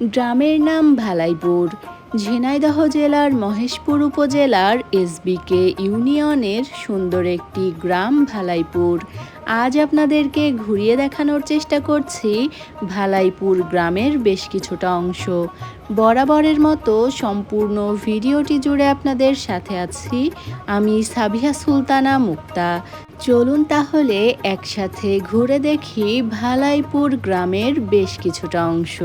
গ্রামের নাম ভালাইপুর, ঝিনাইদহ জেলার মহেশপুর উপজেলার এসবিকে ইউনিয়নের সুন্দর একটি গ্রাম ভালাইপুর। আজ আপনাদেরকে ঘুরিয়ে দেখানোর চেষ্টা করছি ভালাইপুর গ্রামের বেশ কিছুটা অংশ। বরাবরের মতো সম্পূর্ণ ভিডিওটি জুড়ে আপনাদের সাথে আছি আমি সাবিহা সুলতানা মুক্তা। চলুন তাহলে একসাথে ঘুরে দেখি ভালাইপুর গ্রামের বেশ কিছুটা অংশ।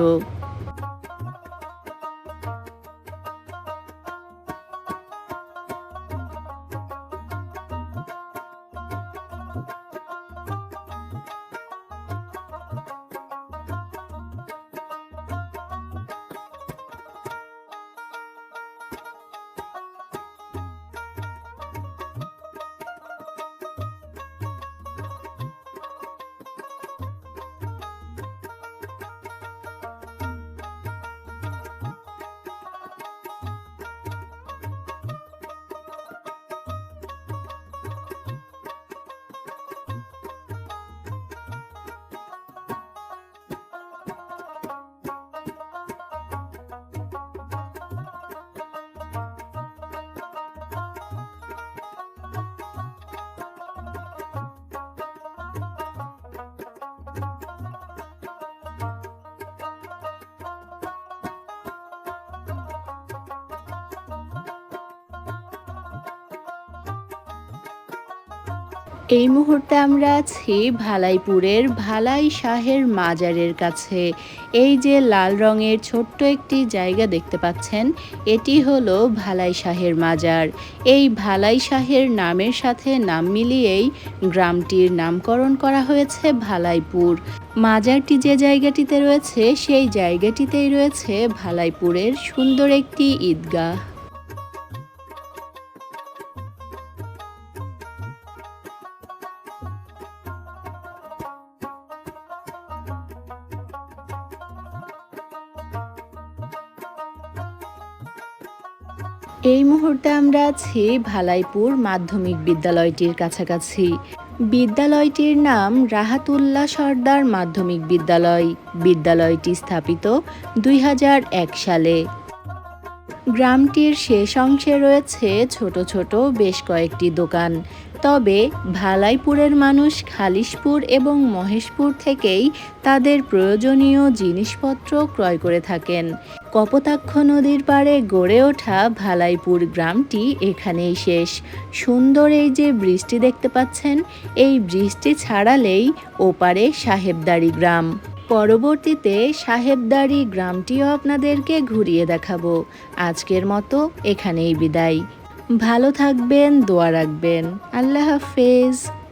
এই মুহূর্তে আমরা আছি ভালাইপুরের ভালাই শাহের মাজারের কাছে। এই যে লাল রঙের ছোট্ট একটি জায়গা দেখতে পাচ্ছেন, এটি হলো ভালাই শাহের মাজার। এই ভালাই শাহের নামের সাথে নাম মিলিয়েই গ্রামটির নামকরণ করা হয়েছে ভালাইপুর। মাজারটি যে জায়গাটিতে রয়েছে, সেই জায়গাটিতেই রয়েছে ভালাইপুরের সুন্দর একটি ঈদগাহ। এই মুহূর্তে আমরা আছি ভালাইপুর মাধ্যমিক বিদ্যালয়টির কাছাকাছি। বিদ্যালয়টির নাম রাহাতুল্লাহ সর্দার মাধ্যমিক বিদ্যালয়। বিদ্যালয়টি স্থাপিত দুই হাজার এক সালে। গ্রামটির শেষ অংশে রয়েছে ছোট ছোট বেশ কয়েকটি দোকান। তবে ভালাইপুরের মানুষ খালিশপুর এবং মহেশপুর থেকেই তাদের প্রয়োজনীয় জিনিসপত্র ক্রয় করে থাকেন। কপোতাক্ষ নদীর পাড়ে গড়ে ওঠা ভালাইপুর গ্রামটি এখানেই শেষ। সুন্দর এই যে বৃষ্টি দেখতে পাচ্ছেন, এই বৃষ্টি ছাড়ালেই ওপারে সাহেবদারি গ্রাম। পরবর্তীতে সাহেবদারি গ্রামটিও আপনাদেরকে ঘুরিয়ে দেখাবো। আজকের মতো এখানেই বিদায়। ভালো থাকবেন, দোয়া রাখবেন। আল্লাহ হাফেজ।